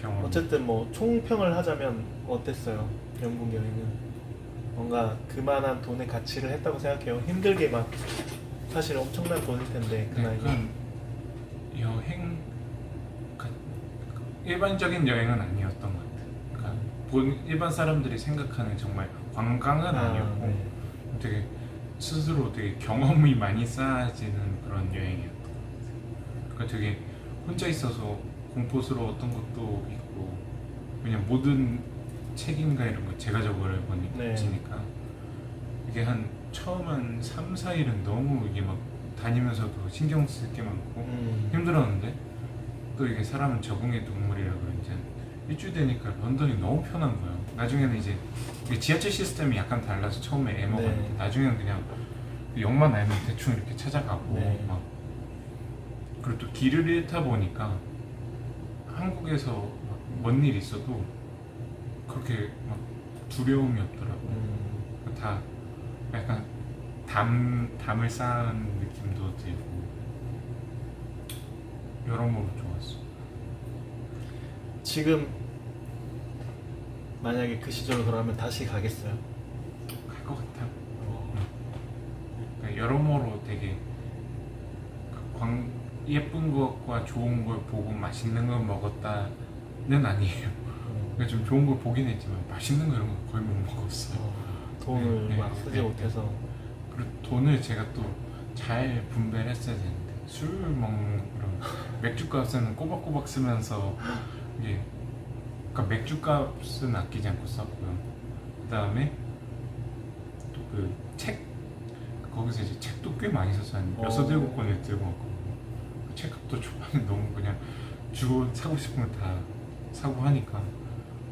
경험. 어쨌든 뭐 총평을 하자면 어땠어요? 영국 여행은 뭔가 그만한 돈의 가치를 했다고 생각해요. 힘들게 막 사실 엄청난 돈일 텐데 그 나이에 그건 여행 가- 일반적인 여행은 아니었던 것 같아요. 그러니까 본 일반 사람들이 생각하는 정말 관광은 아, 아니었고 네. 되게 스스로 되게 경험이 많이 쌓아지는 그런 여행이었던 것 같아요. 그러니까 되게 혼자 있어서 공포스러웠던 것도 있고 그냥 모든 책임과 이런 거 제가 네. 보니까 이게 한 처음 한 3, 4일은 너무 이게 막 다니면서도 신경 쓸 게 많고 음. 힘들었는데 또 이게 사람은 적응의 동물이라 그런지 한 일주일 되니까 런던이 너무 편한 거예요. 나중에는 이제 지하철 시스템이 약간 달라서 처음에 애먹었는데 네. 나중에는 그냥 역만 알면 대충 이렇게 찾아가고 네. 막 그리고 또 길을 잃다 보니까 한국에서 뭔 일 있어도 그렇게 막 두려움이 없더라고요. 음. 다 약간 담 담을 쌓은 느낌도 들고 여러모로 좋았어. 지금 만약에 그 시절로 돌아가면 다시 가겠어요? 갈 것 같아. 그러니까 여러모로 예쁜 것과 좋은 걸 보고 맛있는 걸 먹었다는 아니에요. 음. 그러니까 좀 좋은 걸 보긴 했지만 맛있는 거 이런 거 거의 못 먹었어. 어, 돈을 네, 막 네, 쓰지 네, 못해서 그리고 돈을 제가 또 잘 분배를 했어야 되는데 술 먹는 그런 맥주 값은 꼬박꼬박 쓰면서 이게 그러니까 맥주 값은 아끼지 않고 썼고요. 그 다음에 또 그 책 거기서 이제 책도 꽤 많이 썼어요. 한 어. 여섯 일곱 권을 들고 왔거 책값도 초반에 너무 그냥 주고 사고 싶은 거 다 사고 하니까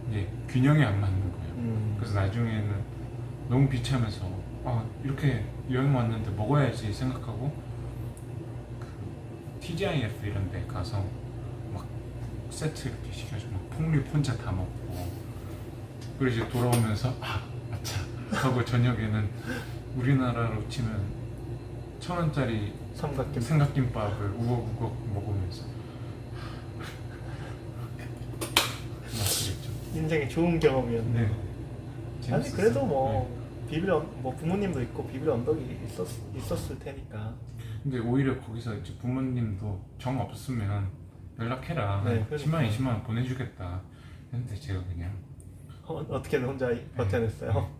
이제 균형이 안 맞는 거예요. 음. 그래서 나중에는 너무 비참해서 아 이렇게 여행 왔는데 먹어야지 생각하고 그 TGIF 이런 데 가서 막 세트 이렇게 시켜서 막 폭립 혼자 다 먹고 그리고 이제 돌아오면서 아 아차 하고 저녁에는 우리나라로 치면 천 원짜리 삼각김 삼각김밥을 우걱우걱 먹으면서 막 그랬죠. 인생의 좋은 경험이었네. 네. 아니 재밌었어요. 그래도 뭐 네. 비빌 언, 뭐 부모님도 있고 비빌 언덕이 있었 있었을 테니까. 근데 오히려 거기서 이제 부모님도 정 없으면 연락해라. 네, 10만 원, 20만 원 보내주겠다. 했는데 제가 그냥 어, 어떻게든 혼자 버텨냈어요.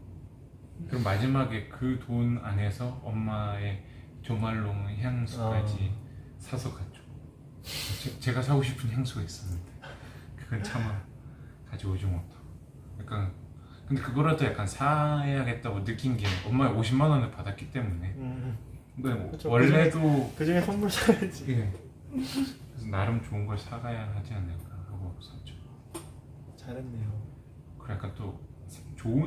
그럼 마지막에 그 돈 안에서 엄마의 조말롱 향수까지 아. 사서 갔죠. 제, 제가 사고 싶은 향수가 있었는데 그건 차마 가져오지 못하고. 약간 근데 그거라도 약간 사야겠다고 느낀 게 엄마의 50만 원을 받았기 때문에. 음, 근데 뭐 그쵸. 원래도 그 중에 선물 사야지. 예. 그래서 나름 좋은 걸 사가야 하지 않을까 하고 샀죠. 잘했네요. 그러니까 또 좋은